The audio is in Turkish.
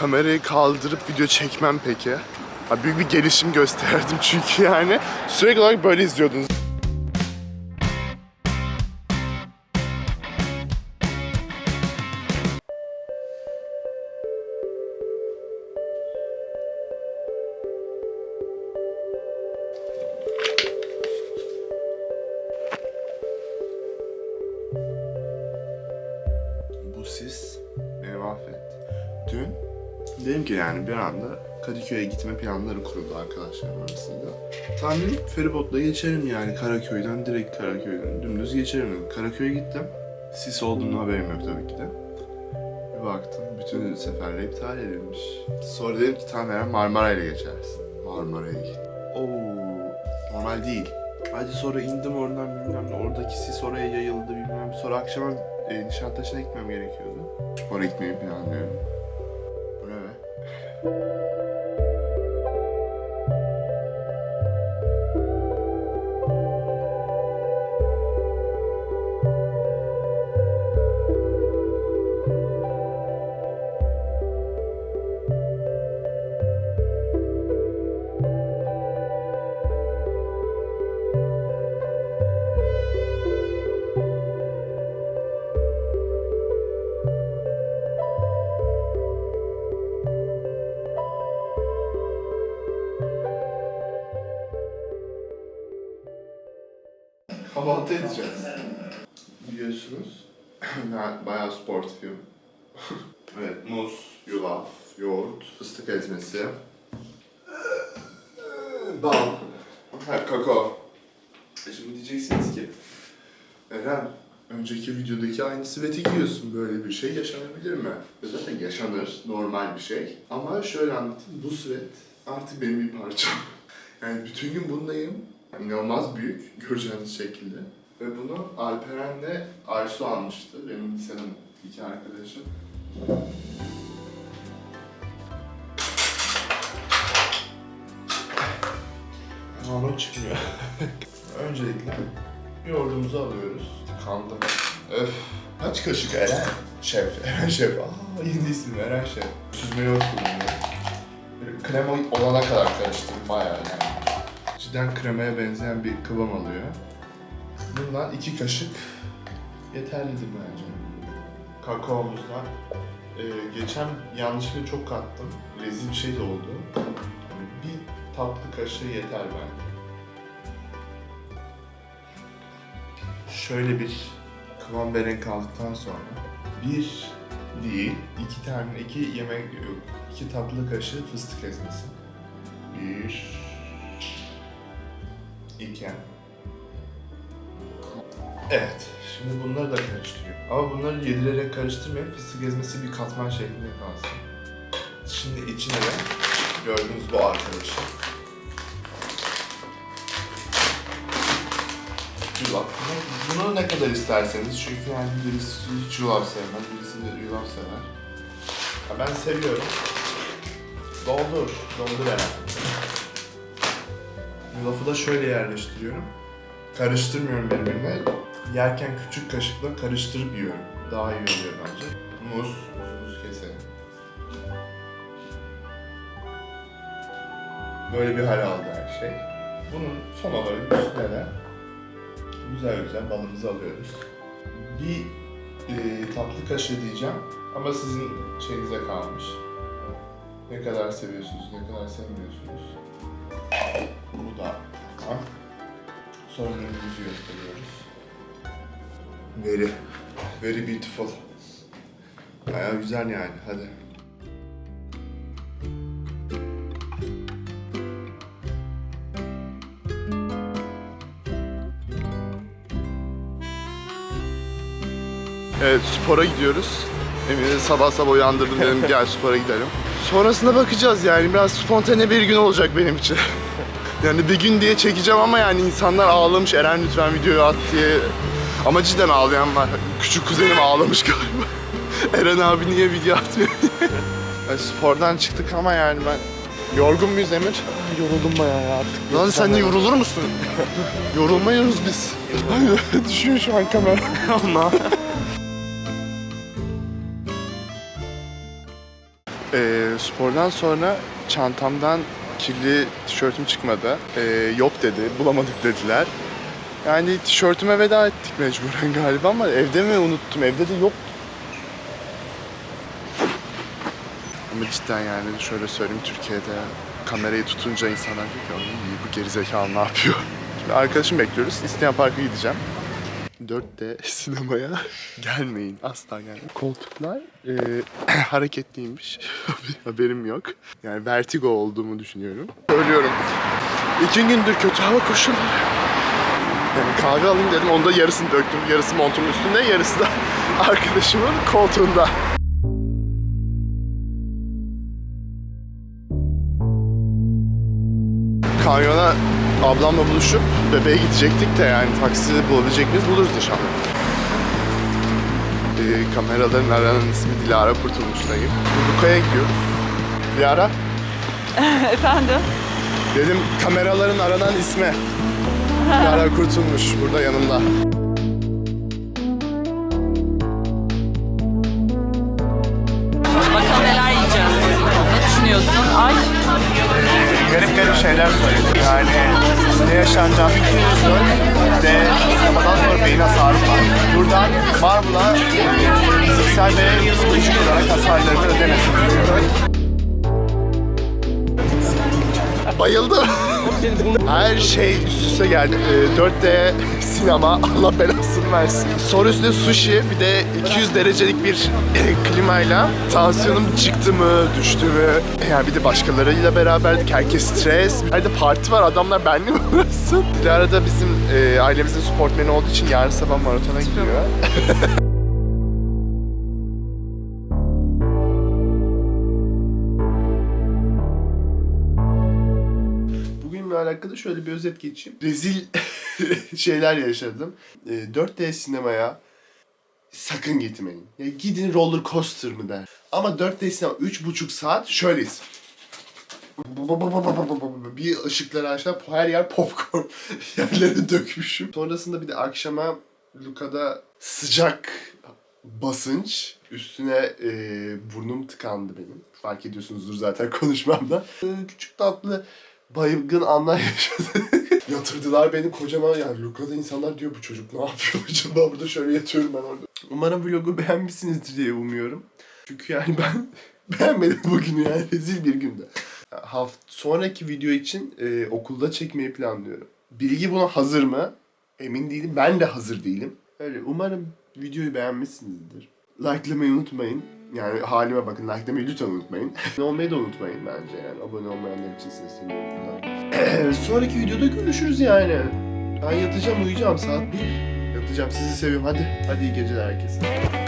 kamerayı kaldırıp video çekmem peki? Ha, büyük bir gelişim gösterdim çünkü yani sürekli olarak böyle izliyordunuz. Dedim ki yani bir anda Kadıköy'e gitme planları kuruldu arkadaşlarım arasında. Tahminim feribotla geçerim yani Karaköy'den direkt Karaköy'den dümdüz geçerim. dedim. Karaköy'e gittim. Sis olduğunu haberim yok tabii ki de. Bir baktım bütün seferler iptal edilmiş. Sonra dedim ki tamam herhalde Marmara ile geçersin. Marmara'ya git. Oo, normal değil. Hadi sonra indim oradan bilmem ne. Oradaki sis oraya yayıldı bilmem. Sonra akşama e, Nişantaşı'na gitmem gerekiyordu. Oraya gitmeyi planlıyorum. Bu ne be? Kahvaltı edeceğiz. Biliyorsunuz. ben bayağı sportifim. evet, muz, yulaf, yoğurt, fıstık ezmesi, bal, ha, kakao. E Şimdi diyeceksiniz ki, Eren, önceki videodaki aynı sveti giyiyorsun. Böyle bir şey yaşanabilir mi? E Zaten yaşanır, normal bir şey. Ama şöyle anlatayım, bu svet artık benim bir parçam. Yani bütün gün bundayım. İnanılmaz büyük, göreceğiniz şekilde. Ve bunu Alperen'le Aysu almıştı. Benim liseden iki arkadaşım. Anam çıkmıyor. Öncelikle yoğurdumuzu alıyoruz. Kandım. Öf. Kaç kaşık Eren? Şef. Eren Şef. Aa yeni isim Eren Şef. Süzme yoğurt kullanıyorum. Krema olana kadar karıştırdım bayağı yani. Cidden kremaya benzeyen bir kıvam alıyor. Bundan iki kaşık yeterlidir bence. Kakaomuzdan. Ee, geçen yanlışlıkla çok kattım. Rezil bir şey de oldu. Bir tatlı kaşığı yeter bence. Şöyle bir kıvam ve renk aldıktan sonra bir değil, iki tane, iki yemek, iki tatlı kaşığı fıstık ezmesi. Bir, iki. Evet, şimdi bunları da karıştırıyor. Ama bunları yedirerek karıştırmayın, fıstık ezmesi bir katman şeklinde kalsın. Şimdi içine de gördüğünüz bu arkadaşı. Yulaf. Bunu ne kadar isterseniz çünkü yani birisi hiç yulaf sevmez, birisi de yulaf sever. Ya ben seviyorum. Doldur, doldur herhalde. Yulafı da şöyle yerleştiriyorum. Karıştırmıyorum birbirine. Yerken küçük kaşıkla karıştırıp yiyorum. Daha iyi oluyor bence. Muz, muzumuzu keselim. Böyle bir hal aldı her şey. Bunun son olarak üstüne de güzel güzel balımızı alıyoruz. Bir e, tatlı kaşığı diyeceğim ama sizin şeyinize kalmış. Ne kadar seviyorsunuz, ne kadar sevmiyorsunuz. Da ürünümüzü gösteriyoruz. Very, very beautiful. Baya güzel yani, hadi. Evet, spora gidiyoruz. Emin'i sabah sabah uyandırdım dedim gel spora gidelim. Sonrasında bakacağız yani biraz spontane bir gün olacak benim için. Yani bir gün diye çekeceğim ama yani insanlar ağlamış Eren lütfen videoyu at diye. Ama cidden ağlayan var. Küçük kuzenim ağlamış galiba. Eren abi niye video atmıyor. Yani spordan çıktık ama yani ben... Yorgun muyuz Emir? Yoruldum bayağı ya artık. Lan sen de yorulur musun? Yorulmayız biz. Düşüyor şu an kamera. Allah. Ee, spordan sonra çantamdan kirli tişörtüm çıkmadı. Ee, yok dedi, bulamadık dediler. Yani tişörtüme veda ettik mecburen galiba ama evde mi unuttum? Evde de yok. Ama cidden yani şöyle söyleyeyim Türkiye'de kamerayı tutunca insanlar diyor ki "Oğlum iyi bu gerizekalı ne yapıyor? Şimdi arkadaşım bekliyoruz. İsteyen Park'a gideceğim. 4D sinemaya gelmeyin. Asla gelmeyin. Koltuklar e, hareketliymiş. Haberim yok. Yani vertigo olduğumu düşünüyorum. Ölüyorum. İki gündür kötü hava koşulları. Yani kahve alayım dedim. Onda yarısını döktüm. Yarısı montumun üstünde, yarısı da arkadaşımın koltuğunda. Kanyona ablamla buluşup bebeğe gidecektik de yani taksi bulabilecek miyiz buluruz inşallah. Ee, kameraların aranan ismi Dilara Kurtulmuş'tayım. Luka'ya gidiyoruz. Dilara Efendim? dedim kameraların aranan ismi. Dilara Kurtulmuş burada yanımda. garip garip şeyler söylüyor. Yani ne yaşanacağını bilmiyorsun. De sinemadan sonra beyin hasarı var. Buradan Marvel'a e, sosyal ve psikolojik olarak hasarlarını ödemesin istiyorum. Bayıldım. Her şey üst üste geldi. E, 4D versin ama Allah belasını versin. Sonra üstüne sushi bir de 200 derecelik bir e, klimayla tansiyonum çıktı mı, düştü mü? Yani bir de başkalarıyla beraberdik. Herkes stres. Herde parti var. Adamlar benli mi uğraşsın? Bir de arada bizim e, ailemizin sportmeni olduğu için yarın sabah maratona gidiyor. Alakalı şöyle bir özet geçeyim. Rezil şeyler yaşadım. E, 4D sinemaya sakın gitmeyin. Ya gidin roller coaster mı der. Ama 4D sinema 3,5 saat şöyleyiz. Bir ışıkları aşağı her yer popcorn. Yerlere dökmüşüm. Sonrasında bir de akşama Luka'da sıcak basınç. Üstüne e, burnum tıkandı benim. Fark ediyorsunuzdur zaten konuşmamda. E, küçük tatlı baygın anlar yaşadık. Yatırdılar beni kocaman yani Luka'da insanlar diyor bu çocuk ne yapıyor acaba burada şöyle yatıyorum ben orada. Umarım vlogu beğenmişsinizdir diye umuyorum. Çünkü yani ben beğenmedim bugünü yani rezil bir günde. Haft sonraki video için e, okulda çekmeyi planlıyorum. Bilgi buna hazır mı? Emin değilim. Ben de hazır değilim. Öyle umarım videoyu beğenmişsinizdir. Likelamayı unutmayın. Yani halime bakın likelamayı lütfen unutmayın. Abone olmayı da unutmayın bence yani. Abone olmayanlar için sesleniyorum. Sonraki videoda görüşürüz yani. Ben yatacağım uyuyacağım saat 1. Yatacağım sizi seviyorum hadi. Hadi iyi geceler herkese.